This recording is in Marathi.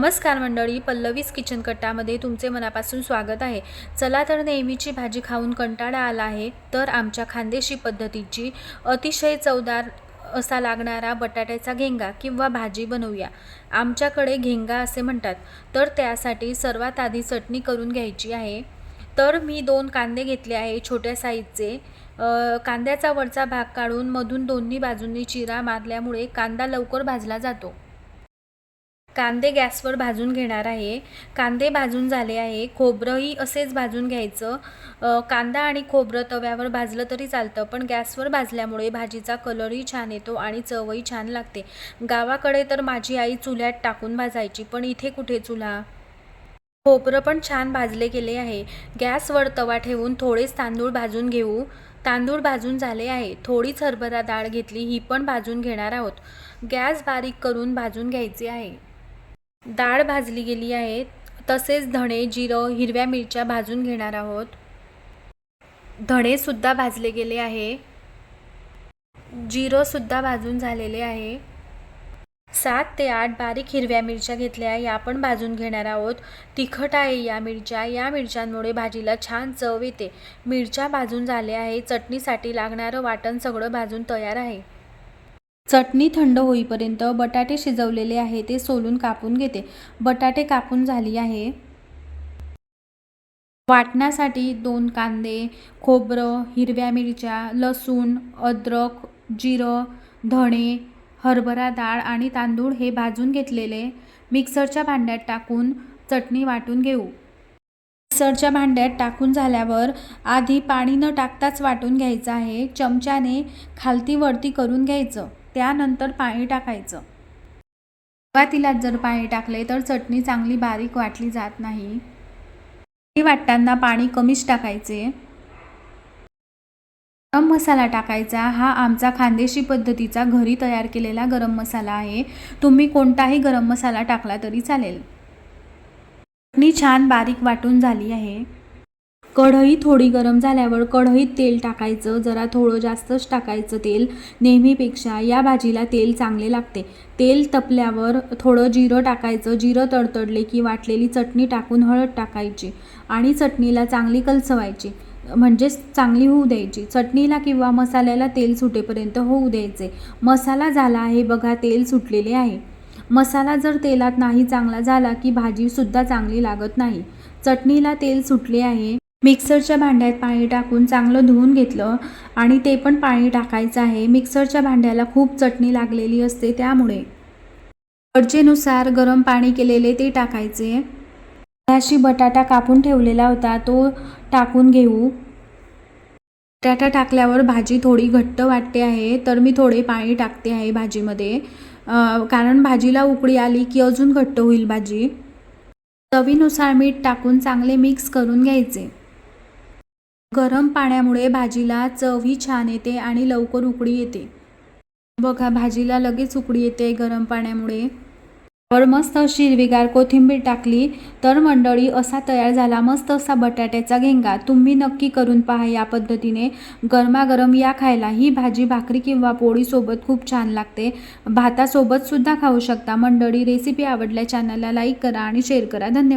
नमस्कार मंडळी पल्लवीज किचन कट्टामध्ये तुमचे मनापासून स्वागत आहे. चला तर नेहमीची भाजी खाऊन कंटाळा आला आहे तर आमच्या खानदेशी पद्धतीची अतिशय चवदार असा लागणारा बटाट्याचा घेंगा किंवा भाजी बनवूया. आमच्याकडे घेंगा असे म्हणतात तर त्यासाठी सर्वात आधी चटणी करून घ्यायची आहे. तर मी दोन कांदे घेतले आहे छोट्या साईजचे कांद्याचा वरचा भाग काढून मधून दोन्ही बाजूंनी चिरा मारल्यामुळे कांदा लवकर भाजला जातो. कांदे गॅसवर भाजून घेणार आहे. कांदे भाजून झाले आहे. खोबरंही असेच भाजून घ्यायचं. कांदा आणि खोबरं तव्यावर भाजलं तरी चालतं पण गॅसवर भाजल्यामुळे भाजीचा कलरही छान येतो आणि चवही छान लागते. गावाकडे तर माझी आई चुल्यात टाकून भाजायची पण इथे कुठे चुला? खोबरं पण छान भाजले गेले आहे. गॅसवर तवा ठेवून थोडेच तांदूळ भाजून घेऊ. तांदूळ भाजून झाले आहे. थोडीच हरभरा डाळ घेतली ही पण भाजून घेणार आहोत. गॅस बारीक करून भाजून घ्यायची आहे. डाळ भाजली गेली आहे. तसेच धणे जिरं हिरव्या मिरच्या भाजून घेणार आहोत. धणेसुद्धा भाजले गेले आहे. जिरंसुद्धा भाजून झालेले आहे. सात ते आठ बारीक हिरव्या मिरच्या घेतल्या या पण भाजून घेणार आहोत. तिखट आहे या मिरच्या. या मिरच्यांमुळे भाजीला छान चव येते. मिरच्या भाजून झाल्या आहे चटणीसाठी लागणारं वाटण सगळं भाजून तयार आहे. चटणी थंड होईपर्यंत बटाटे शिजवलेले आहे ते सोलून कापून घेते. बटाटे कापून झाली आहे. वाटण्यासाठी दोन कांदे खोबरं हिरव्या मिरच्या लसूण अद्रक जिरं धणे हरभरा डाळ आणि तांदूळ हे भाजून घेतलेले. मिक्सरच्या भांड्यात टाकून चटणी वाटून घेऊ. मिक्सरच्या भांड्यात टाकून झाल्यावर आधी पाणी न टाकताच वाटून घ्यायचं आहे. चमच्याने खालती वरती करून घ्यायचं. त्यानंतर पाणी टाकायचं. सुरुवातीलाच जर पाणी टाकले तर चटणी चांगली बारीक वाटली जात नाही. ती वाटताना पाणी कमीच टाकायचे. गरम मसाला टाकायचा. हा आमचा खानदेशी पद्धतीचा घरी तयार केलेला गरम मसाला आहे. तुम्ही कोणताही गरम मसाला टाकला तरी चालेल. चटणी छान बारीक वाटून झाली आहे. कढई थोडी गरम झाल्यावर कढईत तेल टाकायचं जरा थोडं जास्तच टाकायचं तेल. नेहमीपेक्षा या भाजीला तेल चांगले लागते. तेल तपल्यावर थोडं जिरं टाकायचं जिरं तडतडले की वाटलेली चटणी टाकून हळद टाकायची आणि चटणीला चांगली कलसवायची. म्हणजेच चांगली होऊ द्यायची. चटणीला किंवा मसाल्याला तेल सुटेपर्यंत होऊ द्यायचे. मसाला झाला आहे बघा तेल सुटलेले आहे. मसाला जर तेलात नाही चांगला झाला की भाजीसुद्धा चांगली लागत नाही. चटणीला तेल सुटले आहे. मिक्सरच्या भांड्यात पाणी टाकून चांगलं धुवून घेतलं आणि ते पण पाणी टाकायचं आहे. मिक्सरच्या भांड्याला खूप चटणी लागलेली असते त्यामुळे. गरजेनुसार गरम पाणी केलेले ते टाकायचे. अशी बटाटा कापून ठेवलेला होता तो टाकून घेऊ. बटाटा टाकल्यावर भाजी थोडी घट्ट वाटते आहे तर मी थोडे पाणी टाकते आहे भाजीमध्ये. कारण भाजीला उकळी आली की अजून घट्ट होईल भाजी. चवीनुसार मीठ टाकून चांगले मिक्स करून घ्यायचे. गरम पाण्यामुळे भाजीला चवही छान येते आणि लवकर उकडी येते. बघा भाजीला लगेच उकडी येते गरम पाण्यामुळे. वर मस्त अशी हिरवीगार कोथिंबीर टाकली तर मंडळी असा तयार झाला मस्त असा बटाट्याचा घेंगा. तुम्ही नक्की करून पहा या पद्धतीने. गरमागरम या खायला ही भाजी भाकरी किंवा पोळीसोबत खूप छान लागते. भातासोबत सुद्धा खाऊ शकता. मंडळी रेसिपी आवडल्या चॅनलला लाईक करा आणि शेअर करा. धन्यवाद.